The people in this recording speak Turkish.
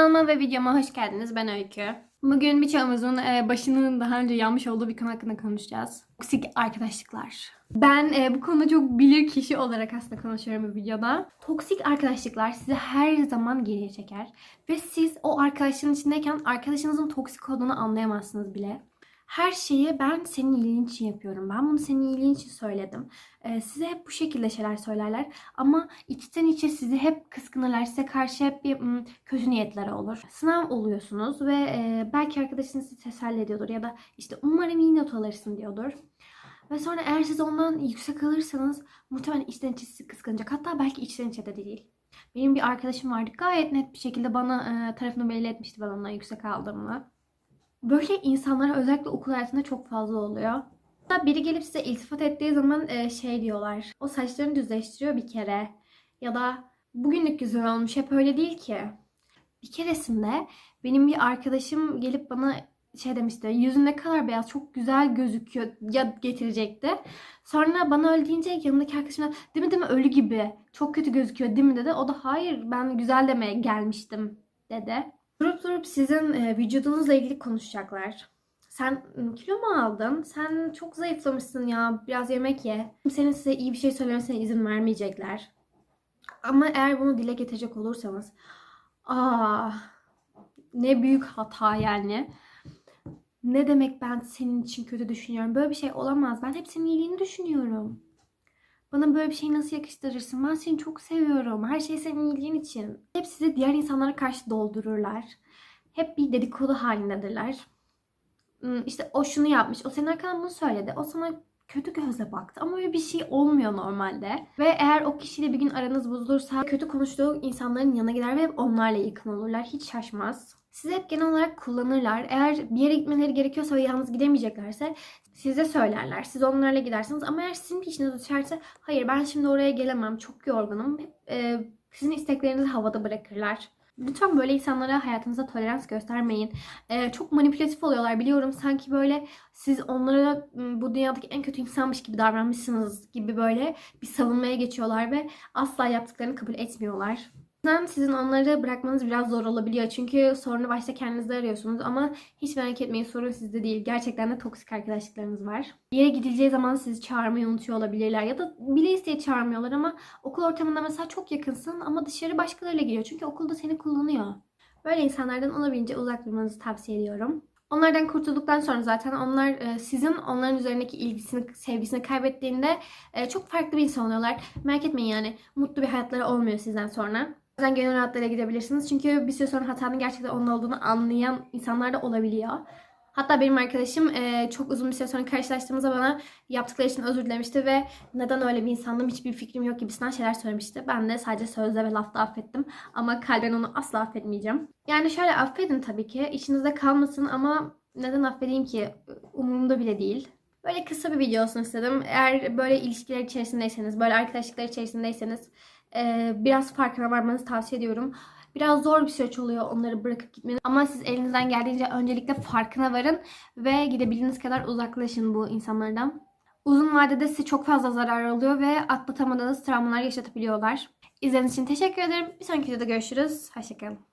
Kanalıma ve videoma hoş geldiniz. Ben Öykü. Bugün birçoğumuzun e, başının daha önce yanmış olduğu bir konu hakkında konuşacağız. Toksik arkadaşlıklar. Ben e, bu konuda çok bilir kişi olarak aslında konuşuyorum bu videoda. Toksik arkadaşlıklar sizi her zaman geriye çeker. Ve siz o arkadaşlığın içindeyken arkadaşınızın toksik olduğunu anlayamazsınız bile. Her şeyi ben senin iyiliğin için yapıyorum. Ben bunu senin iyiliğin için söyledim. Ee, size hep bu şekilde şeyler söylerler. Ama içten içe sizi hep kıskanırlar. Size karşı hep bir ım, kötü niyetleri olur. Sınav oluyorsunuz ve e, belki arkadaşınız sizi teselli ediyordur. Ya da işte umarım iyi not alırsın diyordur. Ve sonra eğer siz ondan yüksek alırsanız muhtemelen içten içe sizi kıskanacak. Hatta belki içten içe de değil. Benim bir arkadaşım vardı. Gayet net bir şekilde bana e, tarafını belli etmişti ben ondan yüksek aldığımı. Böyle insanlara özellikle okul hayatında çok fazla oluyor. Hatta biri gelip size iltifat ettiği zaman e, şey diyorlar. O saçlarını düzleştiriyor bir kere. Ya da bugünlük güzel olmuş. Hep öyle değil ki. Bir keresinde benim bir arkadaşım gelip bana şey demişti. Yüzün ne kadar beyaz çok güzel gözüküyor ya getirecekti. Sonra bana öyle deyince yanındaki arkadaşım da, değil mi değil mi ölü gibi çok kötü gözüküyor değil mi dedi. O da hayır ben güzel demeye gelmiştim dedi. Durup durup sizin e, vücudunuzla ilgili konuşacaklar. Sen kilo mu aldın? Sen çok zayıflamışsın ya. Biraz yemek ye. Senin size iyi bir şey söylemesine izin vermeyecekler. Ama eğer bunu dile getirecek olursanız aa ne büyük hata yani. Ne demek ben senin için kötü düşünüyorum? Böyle bir şey olamaz. Ben hep senin iyiliğini düşünüyorum. Bana böyle bir şey nasıl yakıştırırsın? Ben seni çok seviyorum. Her şey senin iyiliğin için. Hep sizi diğer insanlara karşı doldururlar. Hep bir dedikodu halindedirler. Hmm, İşte o şunu yapmış, o senin arkandan bunu söyledi. O sana kötü gözle baktı ama öyle bir şey olmuyor normalde. Ve eğer o kişiyle bir gün aranız bozulursa kötü konuştuğu insanların yanına gider ve hep onlarla yakın olurlar. Hiç şaşmaz. Sizi hep genel olarak kullanırlar. Eğer bir yere gitmeleri gerekiyorsa ve yalnız gidemeyeceklerse size söylerler. Siz onlarla gidersiniz. Ama eğer sizin peşinize düşerse hayır ben şimdi oraya gelemem çok yorgunum. Hep, e, sizin isteklerinizi havada bırakırlar. Lütfen böyle insanlara hayatınızda tolerans göstermeyin. E, çok manipülatif oluyorlar biliyorum. Sanki böyle siz onlara m, bu dünyadaki en kötü insanmış gibi davranmışsınız gibi böyle bir savunmaya geçiyorlar ve asla yaptıklarını kabul etmiyorlar. Yüzden sizin onları bırakmanız biraz zor olabiliyor. Çünkü sorunu başta kendinizde arıyorsunuz ama hiç merak etmeyin sorun sizde değil. Gerçekten de toksik arkadaşlıklarınız var. Bir yere gidileceği zaman sizi çağırmayı unutuyor olabilirler ya da bile isteye çağırmıyorlar ama okul ortamında mesela çok yakınsın ama dışarı başkalarıyla giriyor. Çünkü okulda seni kullanıyor. Böyle insanlardan olabildiğince uzak durmanızı tavsiye ediyorum. Onlardan kurtulduktan sonra zaten onlar e, sizin onların üzerindeki ilgisini, sevgisini kaybettiğinde e, çok farklı bir insan oluyorlar. Merak etmeyin yani mutlu bir hayatları olmuyor sizden sonra. Yüzden gönül rahatlığıyla gidebilirsiniz. Çünkü bir süre sonra hatanın gerçekten onun olduğunu anlayan insanlar da olabiliyor. Hatta benim arkadaşım e, çok uzun bir süre sonra karşılaştığımızda bana yaptıkları için özür dilemişti ve neden öyle bir insandım hiçbir fikrim yok gibisinden şeyler söylemişti. Ben de sadece sözle ve lafta affettim ama kalben onu asla affetmeyeceğim. Yani şöyle affedin tabii ki içinizde kalmasın ama neden affedeyim ki umurumda bile değil. Böyle kısa bir video olsun istedim. Eğer böyle ilişkiler içerisindeyseniz, böyle arkadaşlıklar içerisindeyseniz e, biraz farkına varmanızı tavsiye ediyorum. Biraz zor bir süreç oluyor onları bırakıp gitmeniz. Ama siz elinizden geldiğince öncelikle farkına varın ve gidebildiğiniz kadar uzaklaşın bu insanlardan. Uzun vadede size çok fazla zarar oluyor ve atlatamadığınız travmalar yaşatabiliyorlar. İzlediğiniz için teşekkür ederim. Bir sonraki videoda görüşürüz. Hoşçakalın.